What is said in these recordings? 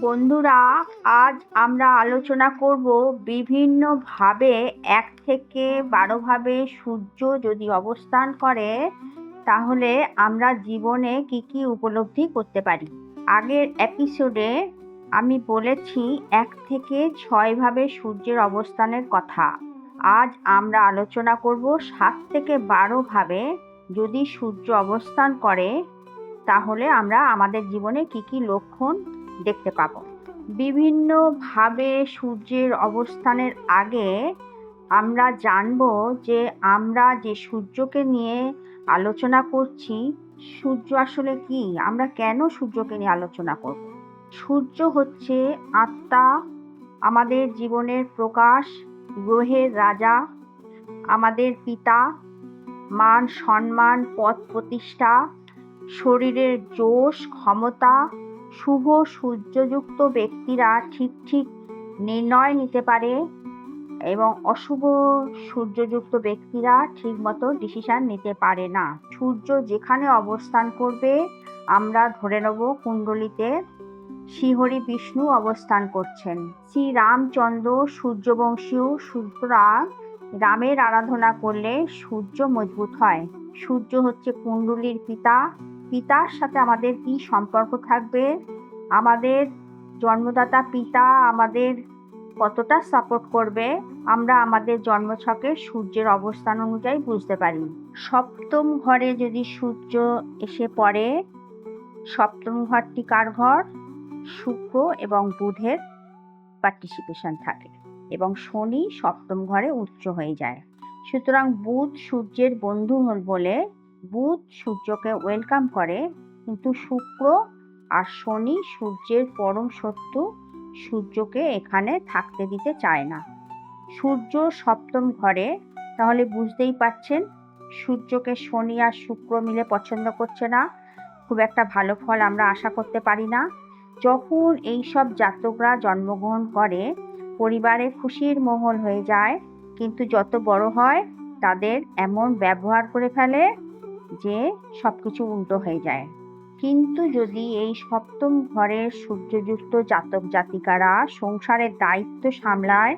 বন্ধুরা, আজ আমরা আলোচনা করব বিভিন্নভাবে এক থেকে বারোভাবে সূর্য যদি অবস্থান করে, তাহলে আমরা জীবনে কি কি উপলব্ধি করতে পারি? আগের এপিসোডে আমি বলেছি এক থেকে ছয়ভাবে সূর্যের অবস্থানের কথা। আজ আমরা আলোচনা করব সাত থেকে বারোভাবে যদি সূর্য অবস্থান করে, তাহলে আমরা আমাদের জীবনে কি কি লক্ষণ দেখতে পাবো। বিভিন্নভাবে সূর্যের অবস্থানের আগে আমরা জানব যে আমরা যে সূর্যকে নিয়ে আলোচনা করছি, সূর্য আসলে কি? আমরা কেন সূর্যকে নিয়ে আলোচনা করব? সূর্য হচ্ছে আত্মা, আমাদের জীবনের প্রকাশ, গ্রহের রাজা, আমাদের পিতা, মান, সম্মান পদ প্রতিষ্ঠা, শরীরের জোশ, ক্ষমতা শুভ সূর্যযুক্ত ব্যক্তিরা ঠিক ঠিক নির্ণয় নিতে পারে এবং অশুভ সূর্যযুক্ত ব্যক্তিরা ঠিকমতো ডিসিশন নিতে পারে না। সূর্য যেখানে অবস্থান করবে, আমরা ধরে নেব কুণ্ডলিতে শ্রীহরি বিষ্ণু অবস্থান করছেন। শ্রী রামচন্দ্র সূর্যবংশীয় সুতরাং রামের আরাধনা করলে সূর্য মজবুত হয়। সূর্য হচ্ছে কুণ্ডলীর পিতা। পিতার সাথে আমাদের কি সম্পর্ক থাকবে? আমাদের জন্মদাতা পিতা আমাদের কতটা সাপোর্ট করবে? আমরা আমাদের জন্মছকে সূর্যের অবস্থান অনুযায়ী বুঝতে পারি। সপ্তম ঘরে যদি সূর্য এসে পড়ে, সপ্তম ঘরটি কার ঘর? শুক্র এবং বুধের পার্টিসিপেশন থাকে এবং শনি সপ্তম ঘরে উচ্চ হয়ে যায়। সুতরাং বুধ সূর্যের বন্ধু হল বলে বুধ সূর্যকে ওয়েলকাম করে, কিন্তু শুক্র আর শনি সূর্যের পরম শত্রু সূর্যকে এখানে থাকতে দিতে চায় না। সূর্য সপ্তম ঘরে, তাহলে বুঝতেই পাচ্ছেন সূর্যকে শনি আর শুক্র মিলে পছন্দ করছে না। খুব একটা ভালো ফল আমরা আশা করতে পারি না। যখন এই সব জাতকরা জন্মগ্রহণ করে, পরিবারে খুশির মহল হয়ে যায়, কিন্তু যত বড় হয়, তাদের এমন ব্যবহার করে ফেলে যে সব কিছু উল্টো হয়ে যায়। কিন্তু যদি এই সপ্তম ঘরের সূর্যযুক্ত জাতক জাতিকারা সংসারের দায়িত্ব সামলায়,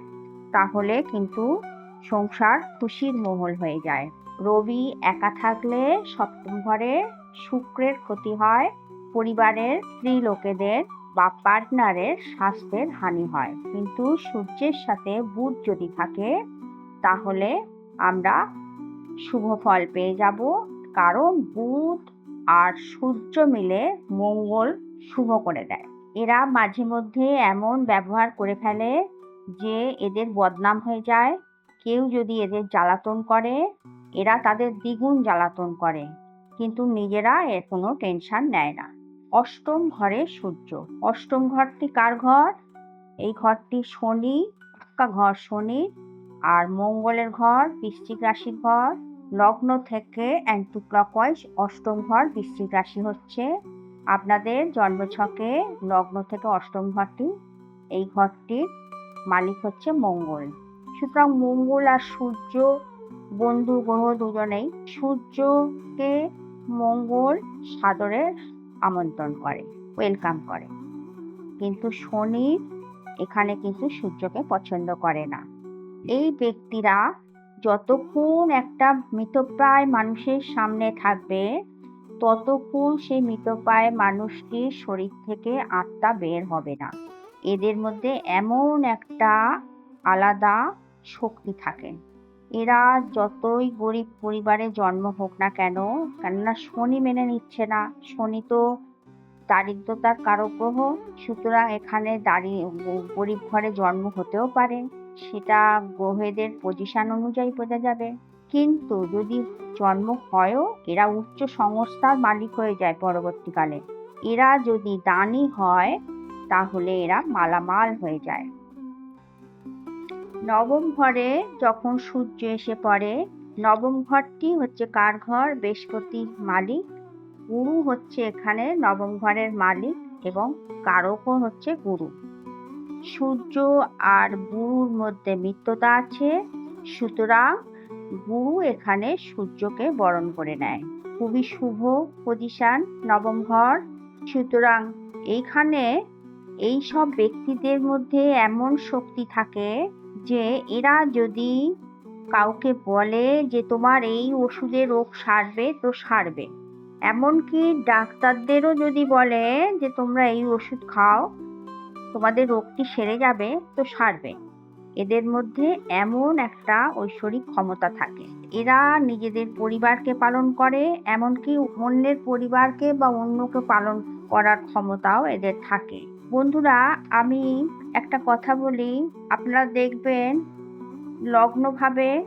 তাহলে কিন্তু সংসার খুশির মহল হয়ে যায়। রবি একা থাকলে সপ্তম ঘরে শুক্রের ক্ষতি হয়, পরিবারের স্ত্রী লোকেদের বা পার্টনারের স্বাস্থ্যের হানি হয়। কিন্তু সূর্যের সাথে বুধ যদি থাকে, তাহলে আমরা শুভ ফল পেয়ে যাব। কারণ বুধ আর সূর্য মিলে মঙ্গল শুভ করে দেয়। এরা মাঝে মধ্যে এমন ব্যবহার করে ফেলে যে এদের বদনাম হয়ে যায়। কেউ যদি এদের জ্বালাতন করে, এরা তাদের দ্বিগুণ জ্বালাতন করে। কিন্তু নিজেরা এর কোনো টেনশন নেয় না। অষ্টম ঘরে সূর্য। অষ্টম ঘরটি কার ঘর? এই ঘরটি শনি, পাক্কা ঘর শনি আর মঙ্গলের ঘর, বৃশ্চিক রাশির ঘর। লগ্ন থেকে অ্যান্টি ক্লকওয়াইজ অষ্টম ঘর বৃশ্চিক রাশি হচ্ছে। আপনাদের জন্মছকে লগ্ন থেকে অষ্টম ঘরটি, এই ঘরটির মালিক হচ্ছে মঙ্গল। সুতরাং মঙ্গল আর সূর্য বন্ধু গ্রহ দুজনেই সূর্যকে মঙ্গল সাদরে আমন্ত্রণ করে, ওয়েলকাম করে। কিন্তু শনি এখানে কিন্তু সূর্যকে পছন্দ করে না। এই ব্যক্তিরা যতক্ষণ একটা মৃতপ্রায় মানুষের সামনে থাকবে, ততক্ষণ সেই মৃতপ্রায় মানুষটির শরীর থেকে আত্মা বের হবে না। এদের মধ্যে এমন একটা আলাদা শক্তি থাকে। এরা যতই গরিব পরিবারে জন্ম হোক না কেন, কেননা শনি মেনে নিচ্ছে না। শনি তো দারিদ্রতার কারক গ্রহ সুতরাং এখানে দাঁড়িয়ে গরিব ঘরে জন্ম হতেও পারে। সেটা গ্রহেদের পজিশন অনুযায়ী বোঝা যাবে। কিন্তু যদি জন্ম হয়ও, এরা উচ্চ সংস্থার মালিক হয়ে যায় পরবর্তীকালে। এরা যদি দানি হয়, তাহলে এরা মালামাল হয়ে যায়। নবম ঘরে যখন সূর্য এসে পড়ে, নবম ঘরটি হচ্ছে কার ঘর? বৃহস্পতির মালিক। গুরু হচ্ছে এখানে নবম ঘরের মালিক এবং কারকও হচ্ছে গুরু। সূর্য আর গুরুর মধ্যে মিত্রতা আছে। সুতরাং গুরু এখানে সূর্যকে বরণ করে নেয়। খুবই শুভ পজিশন নবম ঘর। সুতরাং এইখানে এই সব ব্যক্তিদের মধ্যে এমন শক্তি থাকে যে এরা যদি কাউকে বলে যে তোমার এই ওষুধে রোগ সারবে, তো সারবে। এমনকি ডাক্তারদেরও যদি বলে যে তোমরা এই ওষুধ খাও তোমাদের রোগটি সেরে যাবে, তো সারবে। এদের মধ্যে এমন একটা ঐশ্বরিক ক্ষমতা থাকে। এরা নিজেদের পরিবারকে পালন করে, এমনকি অন্যের পরিবারকে বা অন্যকে পালন করার ক্ষমতাও এদের থাকে। বন্ধুরা, আমি একটা কথা বলি, আপনারা দেখবেন লগ্নভাবে,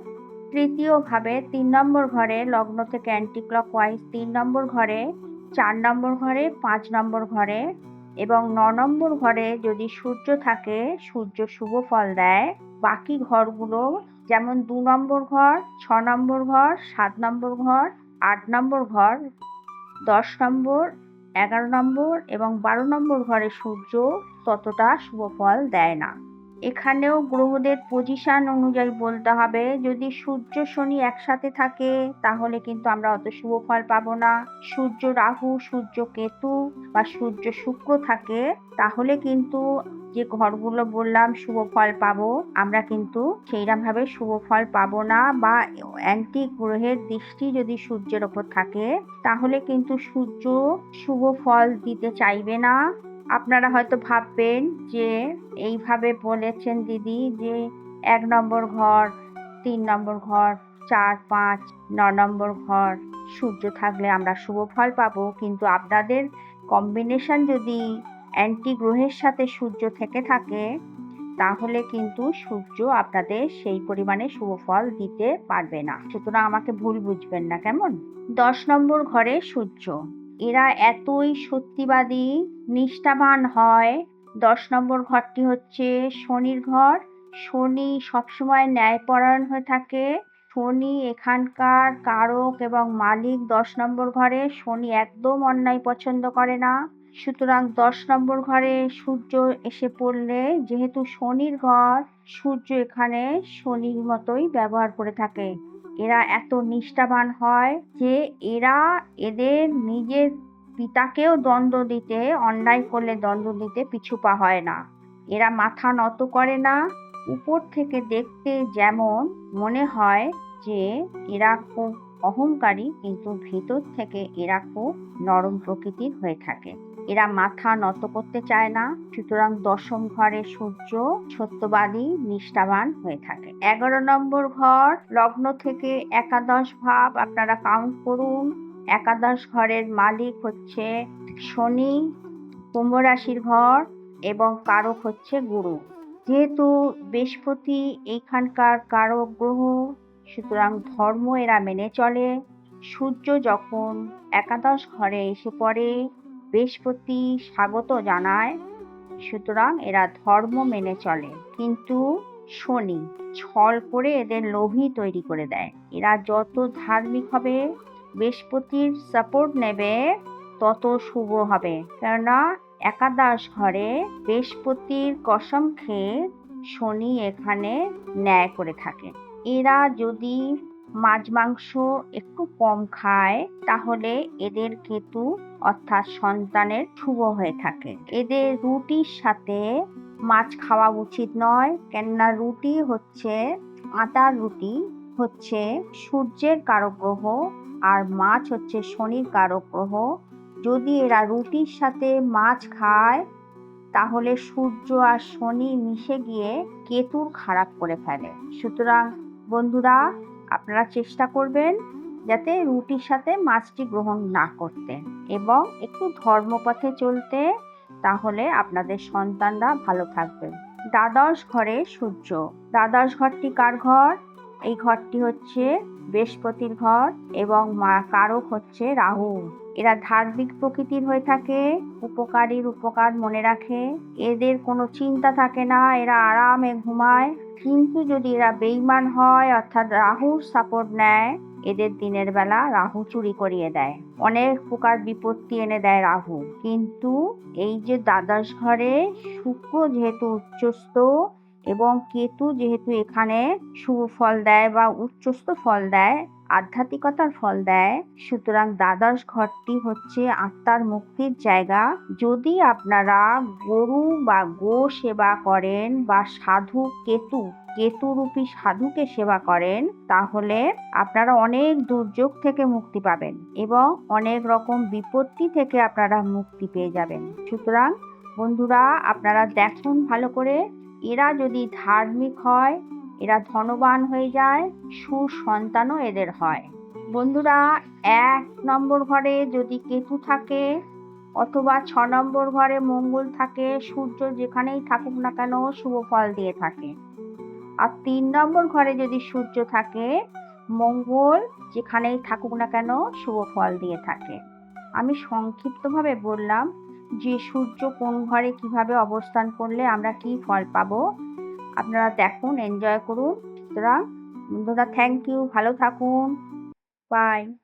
তৃতীয়ভাবে, তিন নম্বর ঘরে লগ্ন থেকে অ্যান্টি ক্লক ওয়াইজ তিন নম্বর ঘরে, চার নম্বর ঘরে, পাঁচ নম্বর ঘরে এবং ন নম্বর ঘরে যদি সূর্য থাকে, সূর্য শুভ ফল দেয়। বাকি ঘরগুলো যেমন দু নম্বর ঘর, ছ নম্বর ঘর, সাত নম্বর ঘর, আট নম্বর ঘর, দশ নম্বর, এগারো নম্বর এবং বারো নম্বর ঘরে সূর্য ততটা শুভ ফল দেয় না। এখানেও গ্রহদের পজিশন অনুযায়ী বলতে হবে, যদি সূর্য শনি একসাথে থাকে, তাহলে কিন্তু আমরা অত শুভ ফল পাবো না। সূর্য রাহু, সূর্য কেতু বা সূর্য শুক্র থাকে, তাহলে কিন্তু যে ঘরগুলো বললাম শুভ ফল পাবো, আমরা কিন্তু সেইরকম ভাবে শুভ ফল পাবো না বা অ্যান্টি গ্রহের দৃষ্টি যদি সূর্যের ওপর থাকে, তাহলে কিন্তু সূর্য শুভ ফল দিতে চাইবে না। আপনারা হয়তো ভাববেন যে এইভাবে বলেছেন দিদি যে এক নম্বর ঘর, তিন নম্বর ঘর, চার, পাঁচ, ন নম্বর ঘর, সূর্য থাকলে আমরা শুভ ফল পাবো। কিন্তু আপনাদের কম্বিনেশন যদি অ্যান্টি গ্রহের সাথে সূর্য থেকে থাকে, তাহলে কিন্তু সূর্য আপনাদের সেই পরিমাণে শুভ ফল দিতে পারবে না। সুতরাং আমাকে ভুল বুঝবেন না, কেমন? দশ নম্বর ঘরে সূর্য। এরা এতই সত্যিবাদী, নিষ্ঠাবান হয়। দশ নম্বর ঘরটি হচ্ছে শনির ঘর। শনি সবসময় ন্যায়পরায়ণ হয়ে থাকে। শনি এখানকার কারক এবং মালিক দশ নম্বর ঘরে। শনি একদম অন্যায় পছন্দ করে না। সুতরাং দশ নম্বর ঘরে সূর্য এসে পড়লে, যেহেতু শনির ঘর, সূর্য এখানে শনির মতোই ব্যবহার করে থাকে। এরা এত নিষ্ঠাবান হয় যে এরা এদের নিজের পিতাকেও দ্বন্দ্ব দিতে, অন্যায় করলে দ্বন্দ্ব দিতে পিছু পা হয় না। এরা মাথা নত করে না। উপর থেকে দেখতে যেমন মনে হয় যে এরা খুব অহংকারী, কিন্তু ভিতর থেকে এরা খুব নরম প্রকৃতির হয়ে থাকে। এরা মাথা নত করতে চায় না। সুতরাং দশম ঘরে সূর্য সত্যবাদী, নিষ্ঠাবান হয়ে থাকে। এগারো নম্বর ঘর, লগ্ন থেকে একাদশ ভাব। আপনারা কাউন্ট করুন। একাদশ ঘরের মালিক হচ্ছে শনি, কুম্ভ রাশির ঘর এবং কারক হচ্ছে গুরু। যেহেতু বৃহস্পতি এইখানকার কারক গ্রহ, সুতরাং ধর্ম এরা মেনে চলে। সূর্য যখন একাদশ ঘরে এসে পড়ে বৃহস্পতি স্বাগত জানায়, সুতরাং এরা ধর্ম মেনে চলে। কিন্তু শনি ছল করে এদের লোভী তৈরি করে দেয়। এরা যত ধার্মিক হবে, বৃহস্পতির সাপোর্ট নেবে, তত শুভ হবে। কেননা একাদশ ঘরে বৃহস্পতির কসম খেয়ে শনি এখানে ন্যায় করে থাকে। এরা যদি মাছ মাংস একটু কম খায়, তাহলে এদের কেতু অর্থাৎ সন্তানের শুভ হয়ে থাকে। এদের রুটির সাথে মাছ খাওয়া উচিত নয়, কেননা রুটি হচ্ছে আটার রুটি হচ্ছে সূর্যের কারক গ্রহ আর মাছ হচ্ছে শনির কারক গ্রহ যদি এরা রুটির সাথে মাছ খায়, তাহলে সূর্য আর শনি মিশে গিয়ে কেতুর খারাপ করে ফেলে। সুতরাং বন্ধুরা আপনারা চেষ্টা করবেন যাতে রুটির সাথে মাছটি গ্রহণ না করতে এবং একটু ধর্মপথে চলতে তাহলে আপনাদের সন্তানরা ভালো থাকবে। দ্বাদশ ঘরে সূর্য। দ্বাদশ ঘরটি কার ঘর? এই ঘরটি হচ্ছে বৃহস্পতির ঘর এবং মা কারক হচ্ছে রাহু। এরা ধার্মিক প্রকৃতির হয়ে থাকে, উপকারীর উপকার মনে রাখে, এদের কোনো চিন্তা থাকে না, এরা আরামে ঘুমায়। কিন্তু যদি এরা বেইমান হয়, অর্থাৎ রাহুর সাপোর্ট নেয়, এদের দিনের বেলা রাহু চুরি করিয়ে দেয়। অনেক প্রকার বিপত্তি এনে দেয় রাহু। কিন্তু এই যে দ্বাদশ ঘরে শুক্র যেহেতু উচ্চস্থ এবং কেতু যেহেতু এখানে শুভ ফল দেয় বা উচ্চস্থ ফল দেয়, আধ্যাত্মিকতার ফল দেয়, সুতরাং দ্বাদশ ঘরটি হচ্ছে আত্মার মুক্তির জায়গা। যদি আপনারা গরু বা গো সেবা করেন বা সাধু কেতু, কেতুরূপী সাধুকে সেবা করেন, তাহলে আপনারা অনেক দুর্যোগ থেকে মুক্তি পাবেন এবং অনেক রকম বিপত্তি থেকে আপনারা মুক্তি পেয়ে যাবেন। সুতরাং বন্ধুরা, আপনারা দেখুন ভালো করে এরা যদি ধার্মিক হয়, এরা ধনবান হয়ে যায়, সুসন্তানও এদের হয়। বন্ধুরা, এক নম্বর ঘরে যদি কেতু থাকে, অথবা ছ নম্বর ঘরে মঙ্গল থাকে, সূর্য যেখানেই থাকুক না কেন, শুভ ফল দিয়ে থাকে। আর তিন নম্বর ঘরে যদি সূর্য থাকে, মঙ্গল যেখানেই থাকুক না কেন, শুভ ফল দিয়ে থাকে। আমি সংক্ষিপ্তভাবে বললাম যে সূর্য কোন ঘরে কীভাবে অবস্থান করলে আমরা কি ফল পাবো? আপনারা দেখুন এনজয় করুন। সুতরাং বন্ধুরা থ্যাংক ইউ ভালো থাকুন। বাই